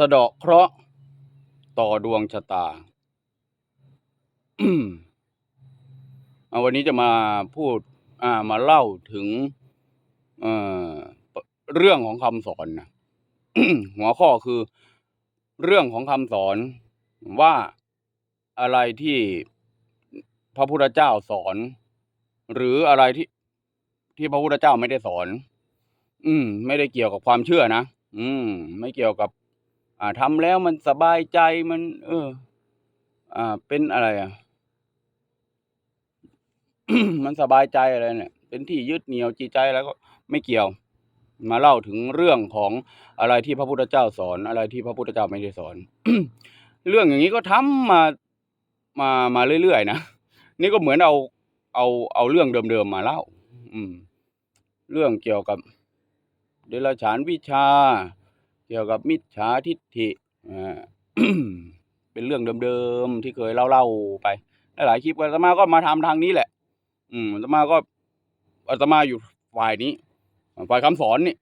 สะเดาะเคราะห์ต่อดวงชะตาเอาวันนี้จะมาพูดอ่ามาเล่าถึงเอเรื่องของคำสอนนะหัวข้อคือ เรื่องของคำสอนว่าอะไรที่พระพุทธเจ้าสอน หรืออะไรที่ที่พระพุทธเจ้าไม่ได้สอน อืม ไม่ได้เกี่ยวกับความเชื่อนะอืม ไม่เกี่ยวกับ อ่าทำแล้วมันสบายใจมัน เออ อ่า เป็นอะไรอะ มันสบายใจอะไรเนี่ย เป็นที่ยึดเหนี่ยวจิตใจแล้วก็ไม่เกี่ยว มาเล่าถึงเรื่องของอะไรที่พระพุทธเจ้าสอน อะไรที่พระพุทธเจ้าไม่ได้สอน เรื่องอย่างนี้ก็ทำมามามาเรื่อยๆนะนี่ก็เหมือนเอาเอาเอาเรื่องเดิมๆมาเล่า อืม เรื่องเกี่ยวกับ เดรัจฉานวิชา เกี่ยวกับมิจฉาทิฏฐิอ่าเป็นเรื่องเดิมๆที่เคยเล่าๆไปหลายคลิปอาตมาก็มาทำทางนี้แหละ อืมอาตมาก็อาตมาอยู่ฝ่ายนี้ ฝ่ายคำสอนนี่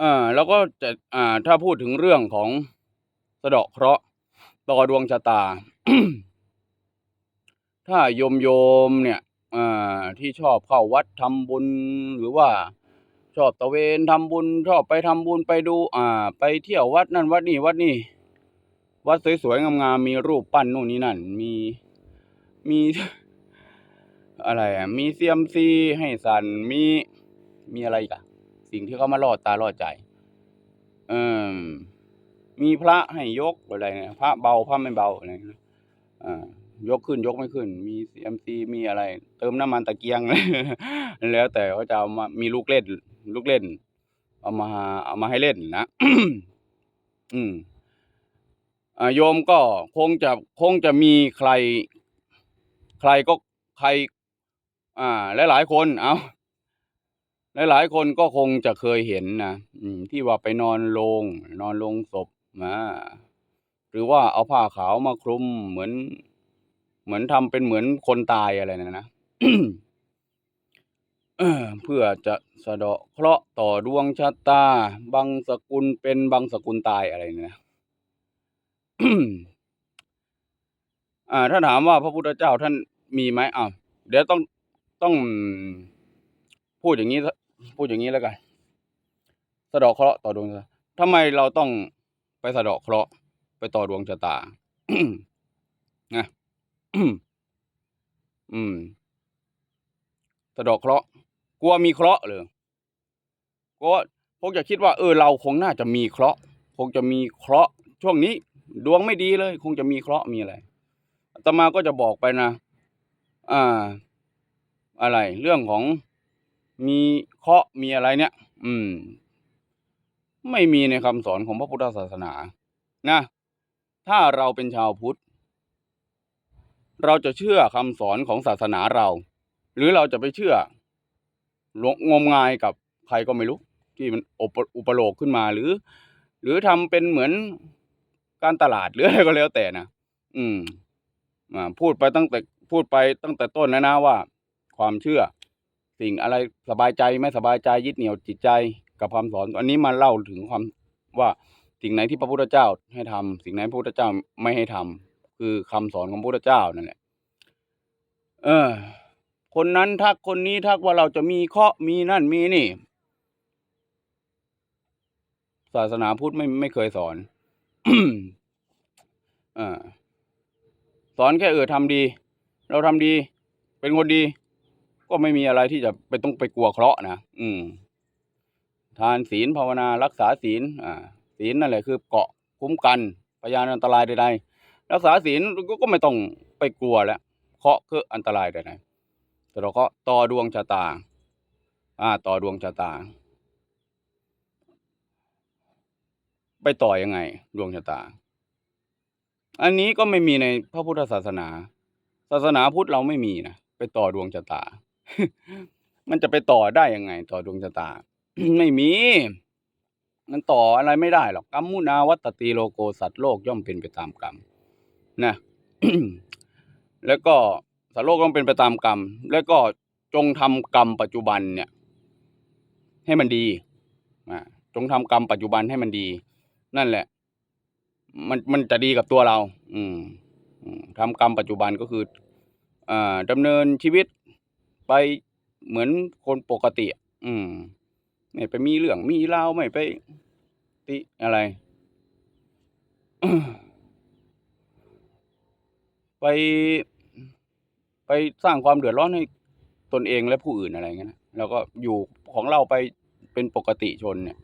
อ่าแล้วก็จะอ่า ถ้าพูดถึงเรื่องของสะเดาะเคราะห์ต่อดวงชะตา ถ้าโยมโยมเนี่ยอ่าที่ชอบเข้าวัดทำบุญหรือว่า ชอบตะเวนทำบุญชอบไปทำบุญไปดู อ่า ไปเที่ยววัดนั่นวัดนี่วัดนี่วัดสวยๆงามๆมีรูปปั้นนู่นนี่นั่น มีมีอะไรอะ มีเซียมซีให้สันมีมีอะไรอีกอะสิ่งที่เขามาล่อตาล่อใจเออมีพระให้ยกอะไรเนี่ยพระเบาพระไม่เบาอะไรนะอ่ายกขึ้นยกไม่ขึ้น มีเซียมซีมีอะไร เติมน้ำมันตะเกียง แล้วแต่เขาจะเอามามีลูกเล่น ลูกเล่น เอามาเอามาให้เล่นนะ อืมอ่าโยมก็คงจะคงจะมีใคร ใครก็ใคร อ่าหลายๆคนเอาหลายๆคนก็คงจะเคยเห็นนะอืมที่ว่าไปนอนโรงนอนโรงศพมาหรือว่าเอาผ้าขาวมาคลุมเหมือน เหมือนทำเป็นเหมือนคนตายอะไรนะนะ เพื่อจะสะเดาะเคราะห์ต่อดวงชะตาบางสกุลเป็นบางสกุลตายอะไรเนี่ยนะถ้าถามว่าพระพุทธเจ้าท่านมีไหมอ้าวเดี๋ยวต้องต้องพูดอย่างนี้พูดอย่างนี้แล้วกันสะเดาะเคราะห์ต่อดวงชะตาทำไมเราต้องไปสะเดาะเคราะห์ไปต่อดวงชะตานะอืมสะเดาะเคราะห์ กลัวมีเคราะห์เลยก็คงจะคิดว่า เออ เราคงน่าจะมีเคราะห์คงจะมีเคราะห์ช่วงนี้ ดวงไม่ดีเลย คงจะมีเคราะห์มีอะไรอาตมาก็จะบอกไปนะอ่า อะไร เรื่องของมีเคราะห์มีอะไรเนี่ย อืม ไม่มีในคำสอนของพระพุทธศาสนา นะ ถ้าเราเป็นชาวพุทธ เราจะเชื่อคำสอนของศาสนาเรา หรือเราจะไปเชื่อ หลงงมงายกับใครก็ไม่รู้ ที่มันอุปอุปโลกขึ้นมาหรือ หรือทำเป็นเหมือนการตลาดหรืออะไรก็แล้วแต่นะอืมอ่าพูดไปตั้งแต่พูดไปตั้งแต่ต้นแล้วนะว่า ความเชื่อ สิ่งอะไรสบายใจไม่สบายใจยึดเหนี่ยวจิตใจกับคำสอนอันนี้มาเล่าถึงความว่าสิ่งไหนที่พระพุทธเจ้าให้ทำสิ่งไหนพระพุทธเจ้าไม่ให้ทำคือคำสอนของพระพุทธเจ้านั่นแหละเออ คนนั้นทักคนนี้ทักว่าเราจะมีเคราะห์มีนั่นมีนี่ ศาสนาพุทธไม่ไม่เคยสอนอสอนแค่เออทำดี เราทำดี เป็นคนดี ก็ไม่มีอะไรที่จะไปต้องไปกลัวเคราะห์นะอืม ทานศีลภาวนารักษาศีล อ่า ศีลนั่นแหละคือเกาะคุ้มกันพยานอันตรายใดๆรักษาศีลก็ไม่ต้องไปกลัวแล้วเคราะห์คืออันตรายใดๆ แต่เราก็ต่อดวงชะตา อ่า ต่อดวงชะตา ไปต่อยังไง ดวงชะตา อันนี้ก็ไม่มีในพระพุทธศาสนา ศาสนาพุทธเราไม่มีนะไปต่อดวงชะตา มันจะไปต่อได้ยังไง ต่อดวงชะตา ไม่มี มันต่ออะไรไม่ได้หรอกกรรมมุนาวัตติโลโกสัตว์โลกย่อมเป็นไปตามกรรมนะแล้วก็ สัตว์โลกต้องเป็นไปตามกรรม แล้วก็จงทำกรรมปัจจุบันเนี่ยให้มันดีอ่าจงทำกรรมปัจจุบันให้มันดี นั่นแหละ มันมันจะดีกับตัวเรา อืมอืมทำกรรมปัจจุบันก็คืออ่าดำเนินชีวิตไปเหมือนคนปกติ อืมไม่ไปมีเรื่องมีราไม่ไปติอะไร ไป ไปสร้างความเดือดร้อนให้ตนเองและผู้อื่นอะไรเงี้ยนะแล้วก็อยู่ของเราไปเป็นปกติชนเนี่ย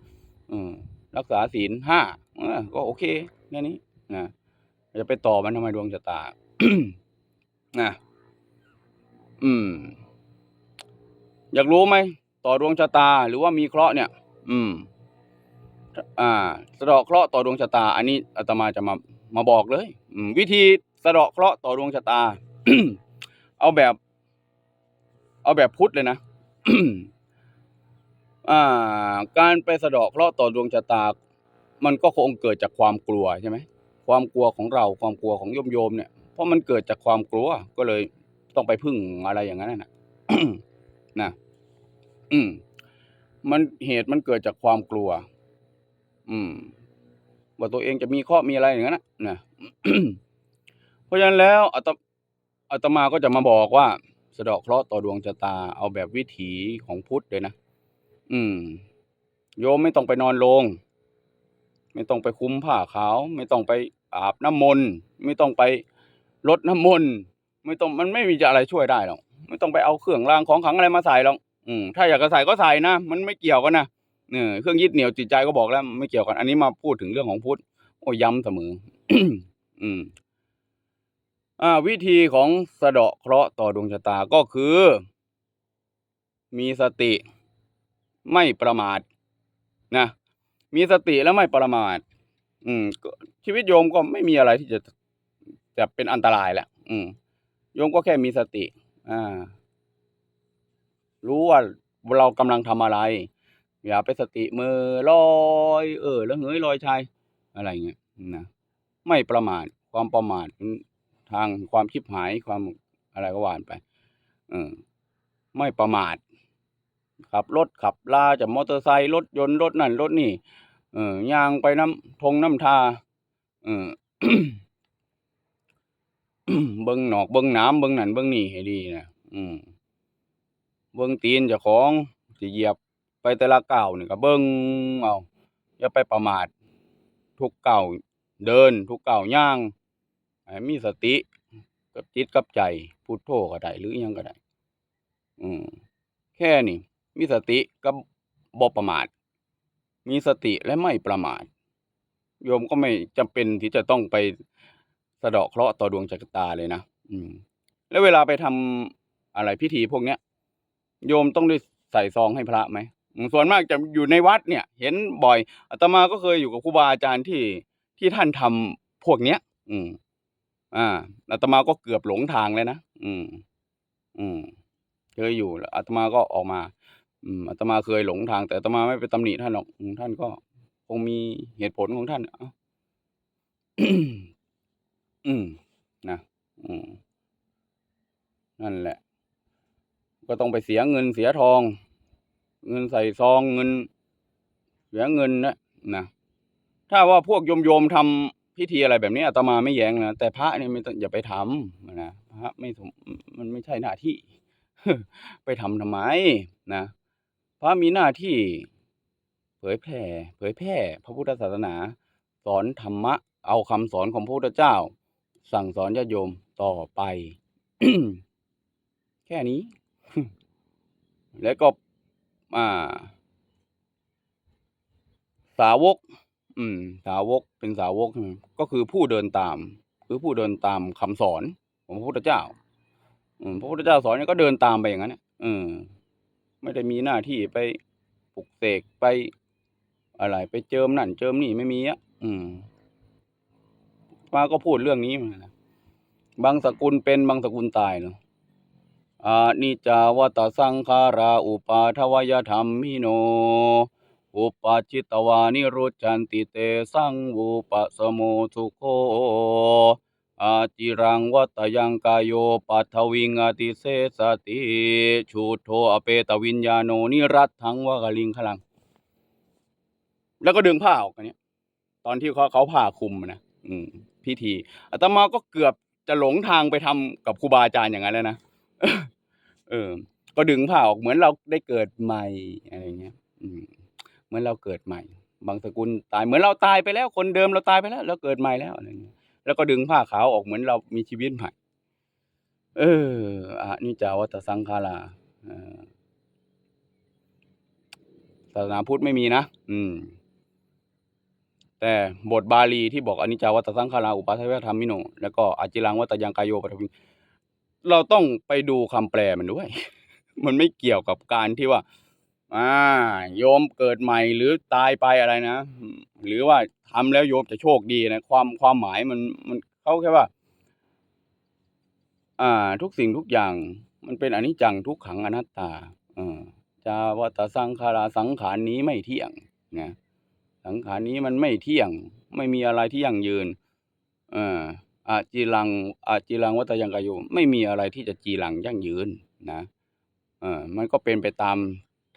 อืมรักษาศีลห้าก็โอเคแค่นี้นะจะไปต่อมันทำไมดวงชะตานะอืม อยากรู้ไหมต่อดวงชะตา หรือว่ามีเคราะห์เนี่ย อืม อ่า สะเดาะเคราะห์ต่อดวงชะตา อันนี้อาตมาจะมามาบอกเลย อืม วิธีสะเดาะเคราะห์ต่อดวงชะตา เอาแบบ เอาแบบพุทธเลยนะการไปสะเดาะเคราะห์ต่อดวงชะตา มันก็คงเกิดจากความกลัวใช่ไหมความกลัวของเราความกลัวของโยมโยมเนี่ยเพราะมันเกิดจากความกลัวก็เลยต้องไปพึ่งอะไรอย่างนั้นน่ะนะอืม มันเหตุมันเกิดจากความกลัว อืมว่าตัวเองจะมีข้อมีอะไรอย่างนั้นนะนะเพราะฉะนั้นแล้วอาต อาตมาก็จะมาบอกว่า สะเดาะเคราะห์ต่อดวงชะตาเอาแบบวิถีของพุทธเลยนะ อืม โยมไม่ต้องไปนอนโรงไม่ต้องไปคลุมผ้าขาว ไม่ต้องไปอาบน้ำมนต์ไม่ต้องไปรดน้ำมนต์ไม่ต้องมันไม่มีจะอะไรช่วยได้หรอกไม่ต้องไปเอาเครื่องรางของขลังอะไรมาใส่หรอกอืมถ้าอยากจะใส่ก็ใส่นะมันไม่เกี่ยวกันนะเนี่ยเครื่องยึดเหนี่ยวจิตใจก็บอกแล้ว ไม่เกี่ยวกัน อันนี้มาพูดถึงเรื่องของพุทธโอ้ย้ำเสมอ อืม วิธีของสะเดาะเคราะห์ต่อดวงชะตาก็คือ มีสติไม่ประมาทนะมีสติแล้วไม่ประมาท อืมก็ชีวิตโยมก็ไม่มีอะไรที่จะจะเป็นอันตรายแล้วอืม โยมก็แค่มีสติ อ่า รู้ว่าเรากำลังทำอะไร อย่าไปสติมือลอยเออ แล้วเหยลอยชายอะไรเงี้ยนะไม่ประมาทความประมาท ทางความชิบหายความอะไรก็ว่านไปเออไม่ประมาทขับรถขับลาจากมอเตอร์ไซค์รถยนต์รถนั่นรถนี่เออย่างไปน้ำทงน้ำทาเออเบิ้งหนอกเบิ้งน้ำเบิ้งนั่นเบิ้งนี่ให้ดีนะอืมเบิ้งตีนจ้าของสิเหยียบไปแต่ละก้าวนี่ก็เบิ้งเอาอย่าไปประมาท ทุกก้าวเดิน ทุกก้าวย่าง มีสติกับจิตกับใจพุทโธก็ได้หรือยังก็ได้ อืมแค่นี้มีสติกับบ่ประมาท มีสติและไม่ประมาท โยมก็ไม่จำเป็นที่จะต้องไปสะเดาะเคราะห์ต่อดวงชะตาเลยนะอืม แล้วเวลาไปทำอะไรพิธีพวกเนี้ย โยมต้องได้ใส่ซองให้พระไหมส่วนมากจะอยู่ในวัดเนี่ย เห็นบ่อยอาตมาก็เคยอยู่กับครูบาอาจารย์ที่ที่ท่านทำพวกเนี้ย อืม อ่าอาตมาก็เกือบหลงทางเลยนะอืม อืมเคยอยู่แล้วอาตมาก็ออกมา อืมอาตมาเคยหลงทาง แต่อาตมาไม่ไปตำหนิท่านหรอกท่านก็คงมีเหตุผลของท่านอ้าอืมนะอืมนั่นแหละ ก็ต้องไปเสียเงินเสียทอง เงินใส่ซองเงิน เสียเงินนะนะถ้าว่าพวกโยมโยมทำ พิธีอะไรแบบนี้อาตมาไม่แย้งนะแต่พระเนี่ยไม่ต้องอย่าไปทำนะพระไม่สมมันไม่ใช่หน้าที่ ไปทำทำไมนะพระมีหน้าที่ เผยแผ่ เผยแพร่ พระพุทธศาสนา สอนธรรมะ เอาคำสอนของพระพุทธเจ้า สั่งสอนญาติโยมต่อไป แค่นี้ แล้วก็อ่า สาวก อืม สาวกเป็นสาวกใช่ไหมก็คือผู้เดินตาม คือผู้เดินตามคำสอนของพระพุทธเจ้า อืมพระพุทธเจ้าสอนเนี่ยก็เดินตามไปอย่างนั้นเนี่ยเออไม่ได้มีหน้าที่ไปปลุกเสกไป อะไร ไปเจิมนั่น เจิมนี่ไม่มีอะอืมมาก็พูดเรื่องนี้มานะบางสกุลเป็นบางสกุลตายเนาะอานิจาวัตสังขาราอุปาทวยธรรมมิโน อุปจิตวานิรุจันติเตสังวูปสโมสุโคอาจิรังวัตยังกายโยปัทวิงอติเสสติชูโทอเปตวิญญาโนนิรัตถังวะกลิงขลัง แล้วก็ดึงผ้าออกอันเนี้ยตอนที่เขาเขาผ่าคุมนะอืม พิธีอาตมาก็เกือบจะหลงทางไปทำกับครูบาอาจารย์อย่างนั้นแล้วนะเออ ก็ดึงผ้าออกเหมือนเราได้เกิดใหม่อะไรเงี้ย อืม มือนเราเกิดใหม่ บางสกุลตายเหมือนเราตายไปแล้ว คนเดิมเราตายไปแล้วเราเกิดใหม่แล้วอะไรเงี้ยแล้วก็ดึงผ้าขาวออกเหมือนเรามีชีวิตใหม่ เอออะนิจาวัตสังขาราศาสนาพุทธไม่มีนะ อืม แต่บทบาลีที่บอกอนิจจาวัตสังขาราอุปาทวธรรมมิโน แล้วก็อาจิรังวัตยังกายโยปฐวิเราต้องไปดูคำแปลมันด้วย มันไม่เกี่ยวกับการที่ว่า อ่าโยมเกิดใหม่หรือตายไปอะไรนะ หรือว่าทำแล้วโยมจะโชคดีนะ ความความหมายมันมันเขาแค่ว่า อ่า ทุกสิ่งทุกอย่าง มันเป็นอนิจจังทุกขังอนัตตาเออจาวัตสังขาราสังขารนี้ไม่เที่ยงนะสังขารนี้มันไม่เที่ยง ไม่มีอะไรที่ยั่งยืนเอออาจีรังอาจีรังวัตยังกายุไม่มีอะไรที่จะจีรังยั่งยืนนะเออมันก็เป็นไปตาม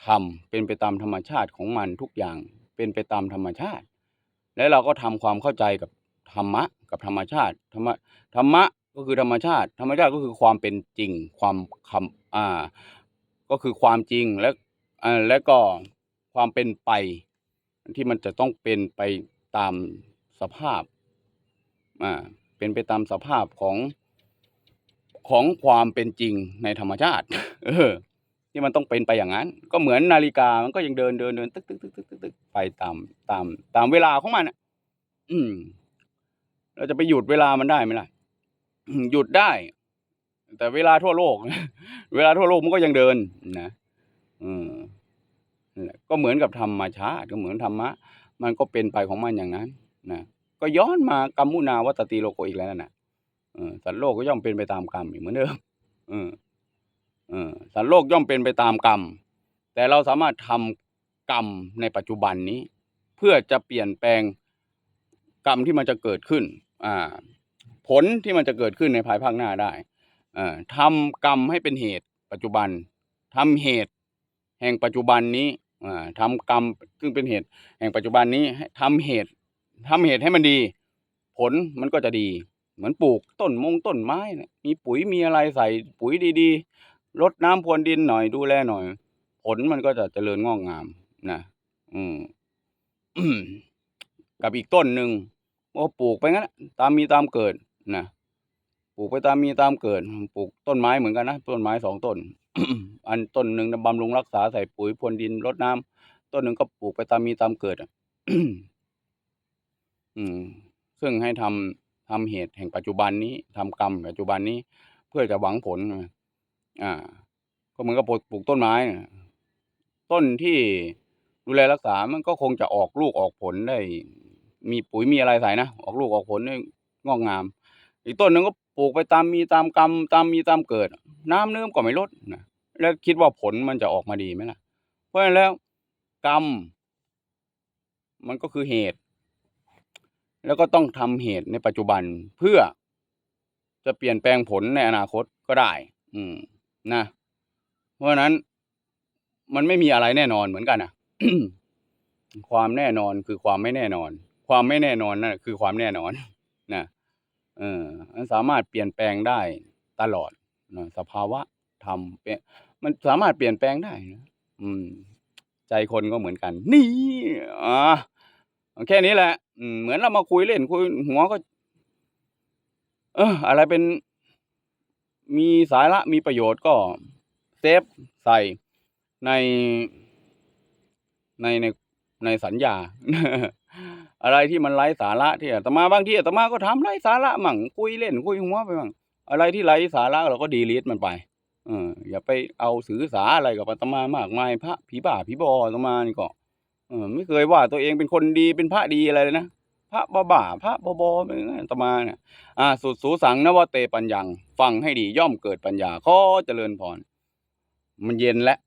ธรรมเป็นไปตามธรรมชาติของมันทุกอย่างเป็นไปตามธรรมชาติ และเราก็ทำความเข้าใจกับธรรมะกับธรรมชาติธรรมะธรรมะก็คือธรรมชาติ ธรรมชาติก็คือความเป็นจริงความคำอ่าก็คือความจริงและอ่าและก็ความเป็นไป ที่มันจะต้องเป็นไปตามสภาพอ่าเป็นไปตามสภาพของของความเป็นจริงในธรรมชาติ เออ ที่มันต้องเป็นไปอย่างนั้น ก็เหมือนนาฬิกามันก็ยังเดินเดินเดินตึกตึกตึกตึกตึกตึกไปตามตามตามเวลาของมันอะ อืม เราจะไปหยุดเวลามันได้ไหมล่ะหยุดได้ แต่เวลาทั่วโลก เวลาทั่วโลกมันก็ยังเดินนะอืมก็เหมือนกับธรรมชาติก็เหมือนธรรมะ มันก็เป็นไปของมันอย่างนั้นนะก็ย้อนมากรรมุนาวัตติโลโกอีกแล้วนะเออสัตว์โลกก็ย่อมเป็นไปตามกรรมอีกเหมือนเดิมออเออ สัตว์โลกย่อมเป็นไปตามกรรม แต่เราสามารถทำกรรมในปัจจุบันนี้ เพื่อจะเปลี่ยนแปลงกรรมที่มันจะเกิดขึ้นผลที่มันจะเกิดขึ้นในภายภาคหน้าได้ทำกรรมให้เป็นเหตุปัจจุบันทำเหตุแห่งปัจจุบันนี้อ่าทำกรรมซึ่งเป็นเหตุแห่งปัจจุบันนี้ทำเหตุทำเหตุให้มันดี ผลมันก็จะดี เหมือนปลูกต้นมงต้นไม้ มีปุ๋ยมีอะไรใส่ปุ๋ยดี ๆ รดน้ำพรวนดินหน่อยดูแลหน่อย ผลมันก็จะเจริญงอกงามนะอืมกับอีกต้นหนึ่งก็ปลูกไปงั้นตามมีตามเกิดนะปลูกไปตามมีตามเกิด ปลูกต้นไม้เหมือนกันนะต้นไม้สองต้น อันต้นหนึ่งบำรุงรักษาใส่ปุ๋ยพรวนดินรดน้ำต้นหนึ่งก็ปลูกไปตามมีตามเกิดอืม ซึ่งให้ทำทำเหตุแห่งปัจจุบันนี้ทำกรรมปัจจุบันนี้ เพื่อจะหวังผล อ่า ก็เหมือนกับปลูกต้นไม้นะต้นที่ดูแลรักษา มันก็คงจะออกลูกออกผลได้ มีปุ๋ยมีอะไรใส่นะ ออกลูกออกผลได้งอกงาม อีกต้นหนึ่งก็ปลูกไปตามมีตามกรรมตามมีตามเกิด น้ำเนื้อก็ไม่ลดนะ แล้วคิดว่าผลมันจะออกมาดีไหมล่ะ เพราะฉะนั้นแล้วกรรม มันก็คือเหตุ แล้วก็ต้องทำเหตุในปัจจุบันเพื่อจะเปลี่ยนแปลงผลในอนาคตก็ได้ อืม นะ เพราะนั้นมันไม่มีอะไรแน่นอนเหมือนกันนะความแน่นอนคือความไม่แน่นอน ความไม่แน่นอนนั่นคือความแน่นอนนะเออมันสามารถเปลี่ยนแปลงได้ตลอดนะสภาวะธรรมเป็นมันสามารถเปลี่ยนแปลงได้นะอืม ใจคนก็เหมือนกัน นี่อ่าแค่นี้แหละเหมือนเรามาคุยเล่นคุยหัวก็ เอออะไรเป็น มีสาระมีประโยชน์ก็เซฟใส่ในในในในสัญญา อะไรที่มันไร้สาระที่อาตมาบางทีอาตมาก็ทำไร้สาระมั่งคุยเล่นคุยหัวไปมั่งอะไรที่ไร้สาระเราก็ดีลีทมันไป เออ อย่าไปเอาสื่อสาอะไรกับอาตมามากมายพระผีบ้าผีบออาตมานี่ก็เออไม่เคยว่าตัวเองเป็นคนดีเป็นพระดีอะไรเลยนะ ระบาบาพระบอบอเป็นไงอาตมาเนี่ยอ่าสุดสูสังนวเตปัญญัง ฟังให้ดีย่อมเกิดปัญญาข้อเจริญพรมันเย็นแล้ว